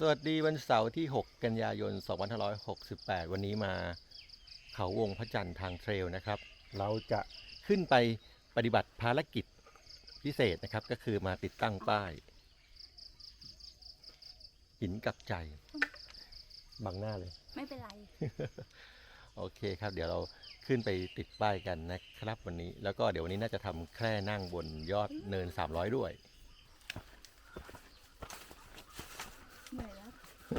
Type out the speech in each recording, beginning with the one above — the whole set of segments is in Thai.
สวัสดีวันเสาร์ที่ 6 กันยายน 2568 วันนี้มาเขาวงพระจันทร์ทางเทรลนะครับ เราจะขึ้นไปปฏิบัติภารกิจพิเศษนะครับ ก็คือมาติดตั้งป้าย หินกับใจ บังหน้าเลย ไม่เป็นไร โอเคครับ เดี๋ยวเราขึ้นไปติดป้ายกันนะครับวันนี้ แล้วก็เดี๋ยววันนี้น่าจะทำแคร่นั่งบนยอดเนิน 300 ด้วย เหนื่อยแล้ว เ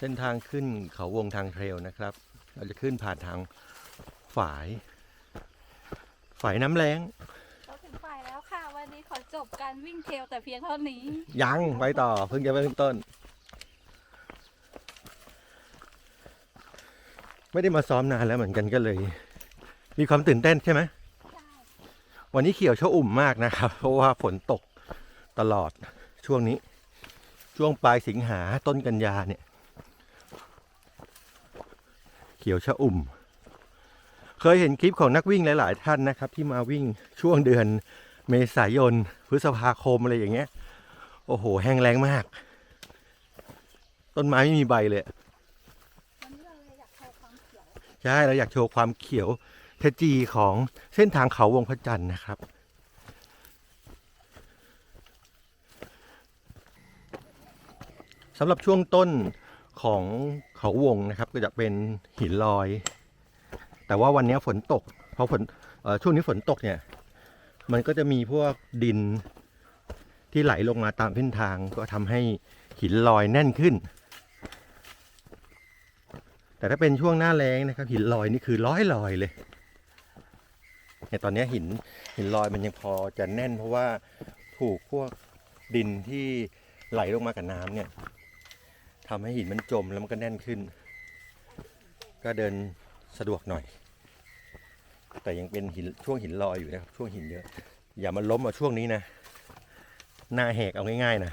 ส้นทางขึ้นเขาวงทางเทรลนะครับ เราจะขึ้นผ่านทางฝาย ฝายน้ำแรงเราถึงฝ่ายแล้วค่ะ วันนี้ขอจบการวิ่งเทรลแต่เพียงเท่านี้ ยังไปต่อเพิ่งจะเริ่มต้น ไม่ได้มาซ้อมนานแล้วเหมือนกันก็เลย มีความตื่นเต้นใช่ไหมใช่วันนี้เขียวชะอุ่มมากนะครับ เพราะว่าฝนตกตลอดช่วงนี้ ช่วงปลายสิงหาต้นกันยาเนี่ย เขียวชะอุ่ม เคยเห็นคลิปของนักวิ่งหลาย ๆ ท่านนะครับ ที่มาวิ่งช่วงเดือนเมษายนพฤษภาคมอะไรอย่างเงี้ย โอ้โห แห้งแล้งมาก ต้นไม้ไม่มีใบเลยใช่เราอยากโชว์ความเขียว เทจีของเส้นทางเขาวงพระจันทร์นะครับ สำหรับช่วงต้นของเขาวงนะครับก็จะเป็นหินลอย แต่ว่าวันนี้ฝนตก เพราะฝนช่วงนี้ฝนตกเนี่ย มันก็จะมีพวกดินที่ไหลลงมาตามเส้นทางก็ทำให้หินลอยแน่นขึ้น แต่ถ้าเป็นช่วงหน้าแล้งนะครับ หินลอยนี่คือร้อยลอยเลย เนี่ยตอนนี้หินหินลอยมันยังพอจะแน่น เพราะว่าถูกพวกดินที่ไหลลงมากับน้ำเนี่ยทำให้หินมันจมแล้วมันก็แน่นขึ้น ก็เดินสะดวกหน่อย แต่ยังเป็นหินช่วงหินลอยอยู่นะครับ ช่วงหินเยอะ อย่ามาล้มเอาช่วงนี้นะ หน้าแหกเอาง่ายๆนะ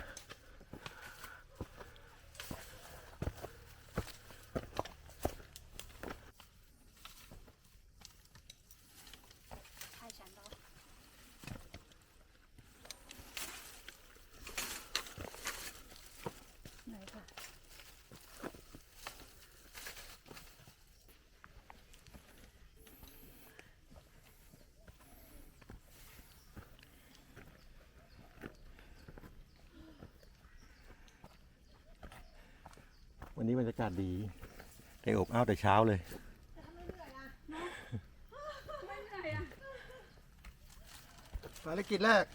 ใช่ฉันแล้วเหนื่อยค่ะ วันนี้บรรยากาศดี ได้อบอ้าวแต่เช้าเลยไม่เหนื่อยอะภารกิจแรก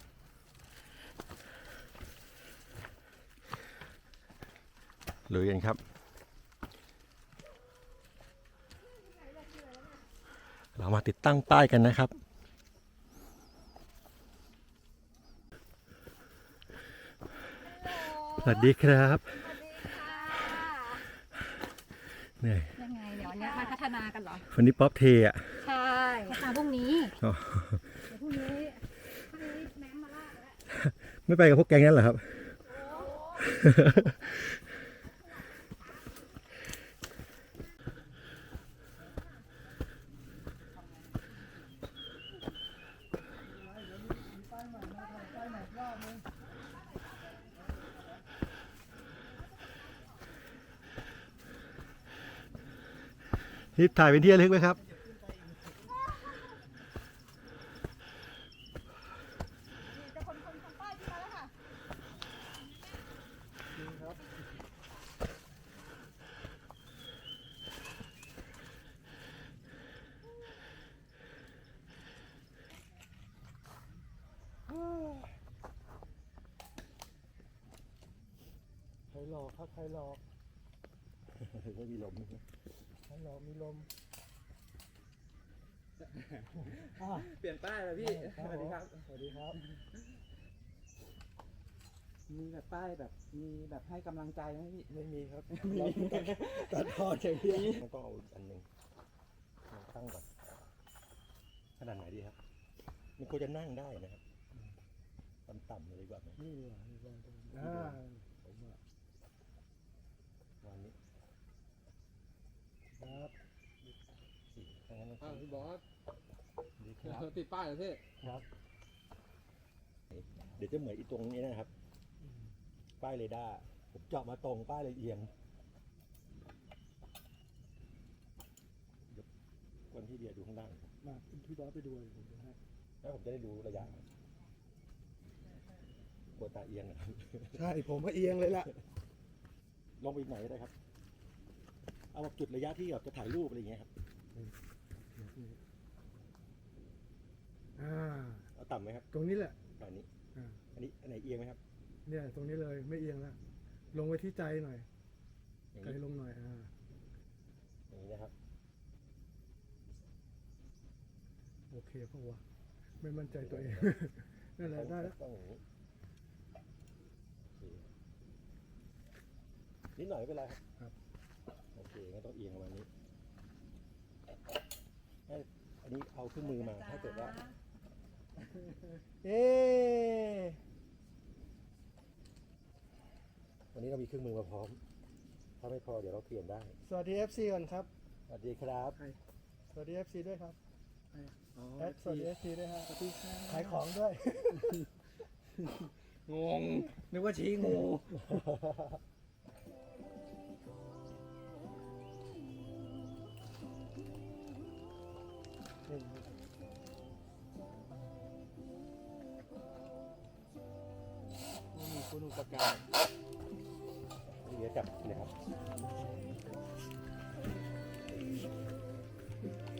หรือยังครับ เรามาติดตั้งป้ายกันนะครับ สวัสดีครับสวัสดีค่ะ เหนื่อยยังไงเดี๋ยววันนี้มาพัฒนากันเหรอ วันนี้ป๊อปเทอะ ใช่มาพรุ่งนี้อ๋อ เดี๋ยวพรุ่งนี้พรุ่งนี้แมงมาลากแล้วไม่ไปกับพวกแก๊งนั้นเหรอครับ นี่ถ่ายเป็นที่ระลึกไหมครับจะคนคนทำป้ายที่มาแล้วค่ะใครหลอกครับใครหลอก ไม่มีลมใครหลอกมีลมเปลี่ยนป้ายแล้วพี่ สวัสดีครับ สวัสดีครับ มีแบบป้ายแบบมีแบบให้กำลังใจไหมพี่ ไม่มีครับมีตัดพออย่างเดียวมันต้องเอาอันหนึ่งลองตั้งก่อนขนาดไหนดีครับ มันควรจะนั่งได้นะครับ ต่ำๆเลยดีกว่าไหมนี่ดีกว่านี่วางตรงนี้อ่าผมอะ วันนี้ ครับสี่ถ้างั้นอ้าวพี่บอสติดป้ายเหรอพี่ครับ เดี๋ยวจะเหมือนอีตรงนี้นะครับ ป้ายเรดาร์ผมเจาะมาตรงป้ายเลยเอียงเดี๋ยวคนที่เบียร์ดูข้างล่างมาพี่บอสไปดูเลยผมดูให้แล้วผมจะได้รู้ระยะกลัวตาเอียงนะครับ ใช่ ผมก็เอียงเลยล่ะ ลองไปอีกหน่อยก็ได้ครับ เอาแบบจุดระยะที่แบบจะถ่ายรูปอะไรอย่างเงี้ยครับ อ่า เอาต่ำไหมครับตรงนี้แหละตอนนี้ อ่าอันนี้อันไหนเอียงไหมครับเนี่ยตรงนี้เลยไม่เอียงแล้วลงไว้ที่ใจหน่อยอย่างใจนี้ลงหน่อยอ่าอย่างนี้นะครับโอเคเพราะว่าไม่มั่นใจตัวเอง นั่นแหละได้แล้วต้องอย่างนี้โอเคนิดหน่อยไม่เป็นไรครับครับโอเคงั้นต้องเอียงประมาณนี้ให้อันนี้เอาเครื่องมือมาถ้าเกิดว่า เอ๊ะวันนี้เรามีเครื่องมือมาพร้อม ถ้าไม่พอเดี๋ยวเราเปลี่ยนได้ สวัสดี FC ก่อนครับ สวัสดีครับ สวัสดี FC ด้วยครับอ๋อแอดสวัสดี FC ด้วยฮะขายของด้วย งง นึกว่าชี้งู นี่มีคุณอุปการเดี๋ยวจับเลยครับ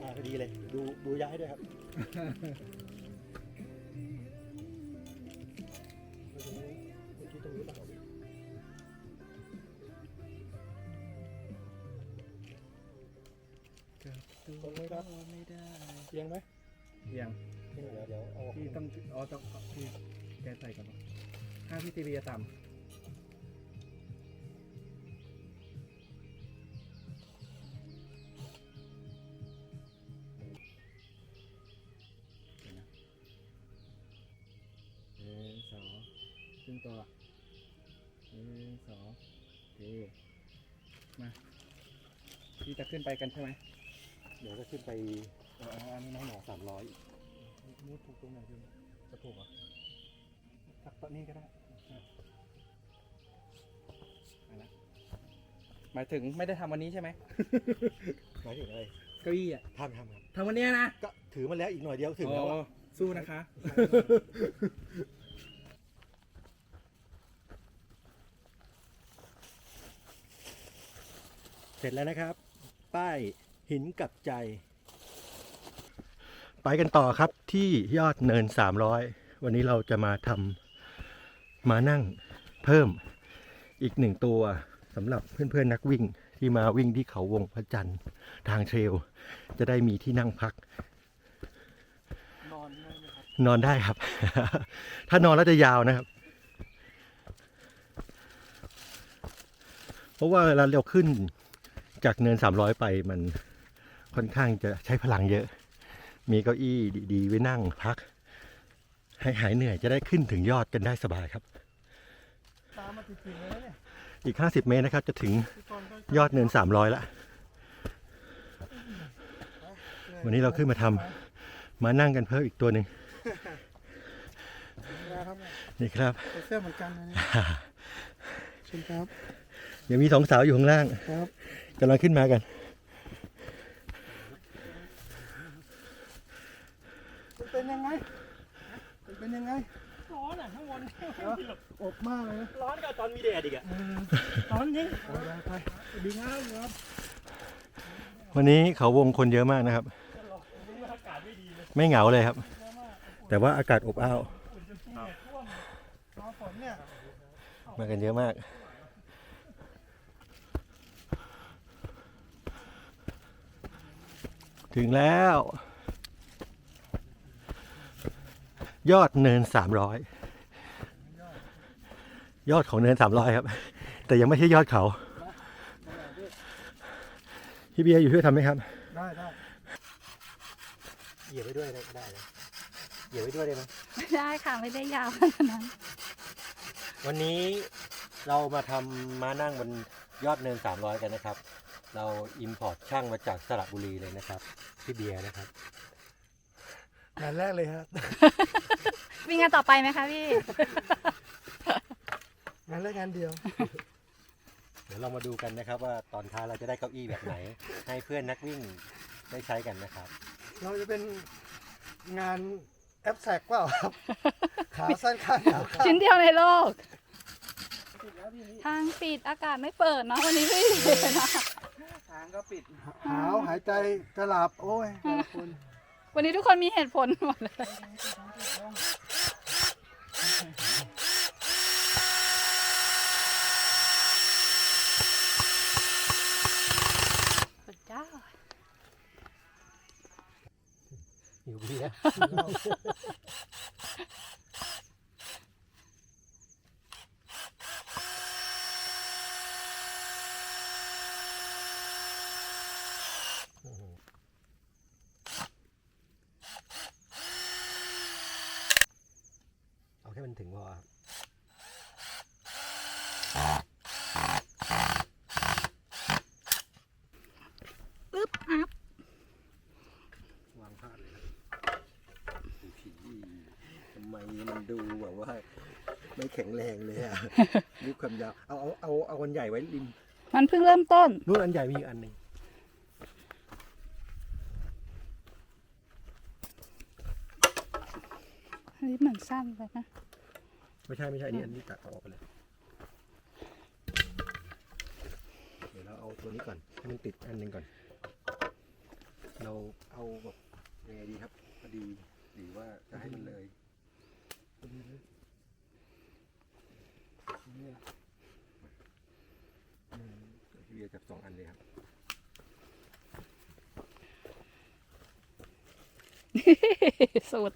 อ่าพอดีเลย ดูดูย้ายด้วยครับตรงนี้ป่ะตรงไหมครับเอียงไหมเอียงเดี๋ยวเดี๋ยวเอาพี่ต้องอ๋อต้องพี่แกใส่ก่อนปะ ถ้าพี่ตีเรียต่ำเดี๋ยวนะหนึ่งสองขึ้นตัวหนึ่งสองโอเคมาพี่จะขึ้นไปกันใช่ไหมเดี๋ยวก็ขึ้นไปเอออันนี้น้องหมอสามร้อยมูดถูกตรงไหนดีจะถูกเหรอสักตอนนี้ก็ได้เอาละ หมายถึงไม่ได้ทำวันนี้ใช่ไหม หมายถึงอะไรเก้าอี้อะทำทำครับ ทำวันเนี้ยนะก็ถือมาแล้วอีกหน่อยเดียวถึงแล้วอ๋อะอสู้นะคะ เสร็จแล้วนะครับ ป้ายหินกับใจ ไปกันต่อครับที่ยอดเนิน 300 วันนี้เราจะมาทำ มานั่งเพิ่มอีกหนึ่งตัวสำหรับเพื่อนๆนักวิ่งที่มาวิ่งที่เขาวงพระจันทร์ทางเทรล จะได้มีที่นั่งพัก นอนได้ไหมครับนอนได้ครับ ถ้านอนแล้วจะยาวนะครับ เพราะว่าเวลาเราขึ้นจากเนิน 300 ไปมันค่อนข้างจะใช้พลังเยอะ มีเก้าอี้ดีๆ ไว้นั่งพัก ให้หายเหนื่อยจะได้ขึ้นถึงยอดกันได้สบายครับ ตามมาติดๆเลยนะเนี่ยอีก 50 เมตรนะครับ จะถึงพี่กรณ์ก็ยอดเนิน 300แล้ววันนี้เราขึ้นมาทำมานั่งกันเพิ่มอีกตัวหนึ่งนะครับนี่ครับ ใส่เสื้อเหมือนกันนะเนี่ยเชิญครับยังมีสองสาวอยู่ข้างล่างครับกำลังขึ้นมากันมันเป็นยังไงมัน เป็นยังไง ร้อนอะข้างบนอบมากเลยนะร้อนกับตอนมีแดดอีกอะร้อนจริงไปไปไปดีงามครับวันนี้เขาวงคนเยอะมากนะครับ ไม่เหงาเลยครับ แต่ว่าอากาศอบอ้าวรอฝนเนี่ยมากันเยอะมากถึงแล้ว ยอดเนินสามร้อยยอดของเนินสามร้อยครับ แต่ยังไม่ใช่ยอดเขา พี่เบียร์อยู่ช่วยทำไหมครับ ได้ได้เหยียบไว้ด้วยได้ก็ได้นะเหยียบไว้ด้วยได้ไหมไม่ได้ค่ะไม่ได้ยาวขนาดนั้นวันนี้เรามาทำม้านั่งบนยอดเนิน 300 กันนะครับ เราอิมพอร์ตช่างมาจากสระบุรีเลยนะครับ พี่เบียร์นะครับ งานแรกเลยฮะวิ่งกันต่อไปไหมคะพี่ งานแรกงานเดียว เดี๋ยวเรามาดูกันนะครับ ว่าตอนท้ายเราจะได้เก้าอี้แบบไหน ให้เพื่อนนักวิ่งได้ใช้กันนะครับ เราจะเป็นงานแอปแสกเปล่าครับ ขาสั้นข้างยาวข้างชิ้นเดียวในโลก ทางปิดอากาศไม่เปิดเนาะวันนี้พี่นะทางก็ปิด หาวหายใจจะหลับโอ้ยแต่ละคน วันนี้ทุกคนมีเหตุผลหมดเลยสุดยอดหิวเบียร์ เอาแค่มั นถึงพอครับปึ๊บอัพวางพลาดเลยครับผีทำไมมันดูแบบว่า ไม่แข็งแรงเลยอะ รูปความยาวเอาเอาเอาเอาอันใหญ่ไว้ริมมันเพิ่งเริ่มต้น นู่นอันใหญ่มีอีกอันหนึ่งอันนี้เหมือนสั้นไปนะ ไม่ใช่ไม่ใช่อันนี้อันนี้ตัดเอาออกไปเลย เดี๋ยวเราเอาตัวนี้ก่อนให้มันติดอันหนึ่งก่อน เราเอาแบบยังไงดีครับพอดีหรือว่าจะให้มันเลยอืมพี่เบียร์จับสองอันเลยครับสุด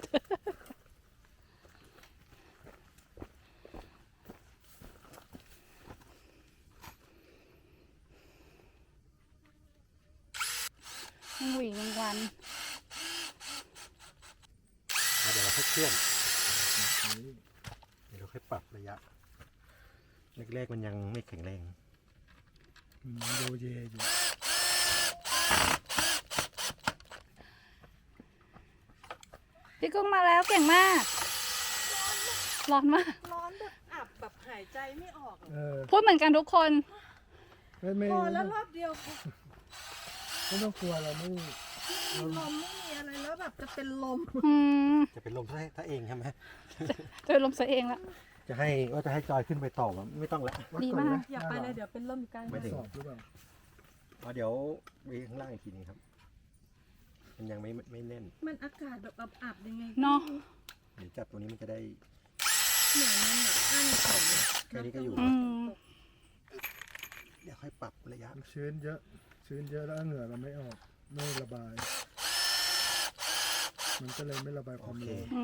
ยังหวียังวัน อะ เดี๋ยวเราค่อยเคลื่อนเดี๋ยวเราค่อยปรับระยะ แรกๆมันยังไม่แข็งแรงมันโดเยอยู่พี่กุ้งมาแล้วเก่งมาก ร้อนมาก ร้อนแบบอับแบบหายใจไม่ออกอะเออพูดเหมือนกันทุกคน ไม่ไม่พอไม่แล้วรอบเดียวไม่ต้องกลัวเราไม่ไม่มีลมไม่มี อะไรแล้วแบบจะเป็นลม อืมจะเป็นลมซะถ้าเองใช่ไหมจะเป็นลมซะเองละ จะให้ว่าจะให้จอยขึ้นไปต่อวะไม่ต้องละวัดีก่อนมากนะอย่าไปเลยเดี๋ยวเป็นลมอีกกันไม่ถึงสอบหรือเปล่าอ๋อเดี๋ยวไปข้างล่างอีกทีนึงครับ มันยังไม่ไม่แน่น มันอากาศแบบอับๆยังไงเนาะ เดี๋ยวจับตัวนี้มันจะได้ เหมือนมันแบบอั้นฝนแค่นี้ก็อยู่ อืม เดี๋ยวค่อยปรับระยะ ชื้นเยอะ ชื้นเยอะแล้วเหงื่อเราไม่ออก ไม่ระบาย มันก็เลยไม่ระบายความร้อนอื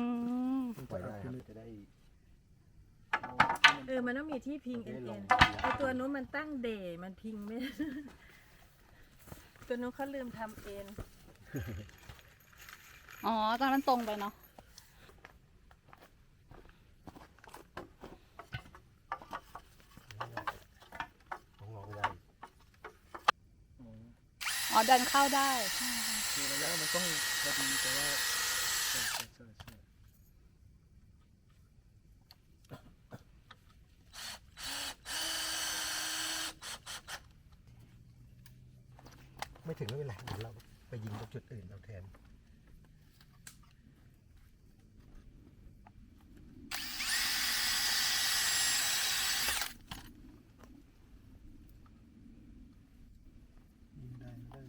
มมันปล่จะอยอัได้บคขึ้รับนจะได้เออมันต้องมีที่พิงจะเอ็ได้นลเอ็งนไอตัวนู้นมันตั้งเดย์มันพิงไม่ได้ ตัวนู้นเขาลืมทำเอ็นอ๋อตอนนั้นมันตรงไปเนาะลงลงได้อ๋อดันเข้าได้คือระยะมันต้องพอดีแต่ว่าใช่ใช่ใช่ใช่ ไม่ถึงไม่เป็นไรเดี๋ยวเราไปยิงตรงจุดอื่นเราแทน ยิงได้ได้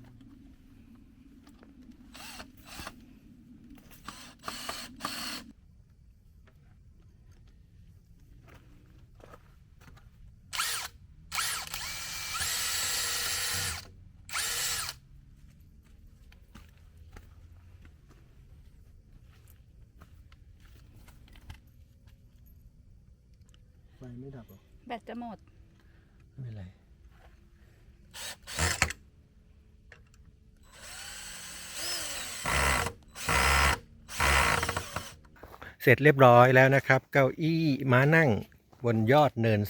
ไฟไม่ดับหรอแบตจะหมด ไม่เป็นไรเสร็จเรียบร้อยแล้วนะครับ เก้าอี้ม้านั่งบนยอดเนิน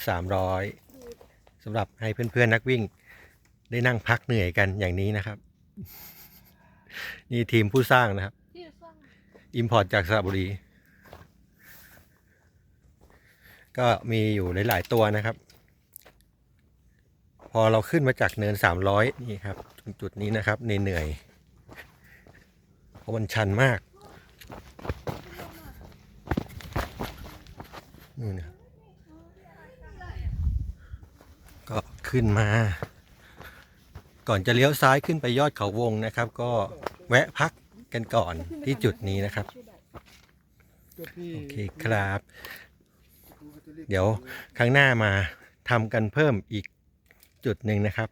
300สำหรับให้เพื่อนๆนักวิ่ง ได้นั่งพักเหนื่อยกันอย่างนี้นะครับ นี่ทีมผู้สร้างนะครับอิมพอร์ตจากสระบุรี ก็มีอยู่หลายๆตัวนะครับ พอเราขึ้นมาจากเนิน300นี่ครับ จุดนี้นะครับเหนื่อยเพราะมันชันมากนู่นะก็ขึ้นมา ก่อนจะเลี้ยวซ้ายขึ้นไปยอดเขาวงนะครับ ก็แวะพักกันก่อนที่จุดนี้นะครับ โอเคครับ เดี๋ยวครั้งหน้ามาทำกันเพิ่มอีกจุดหนึ่งนะครับ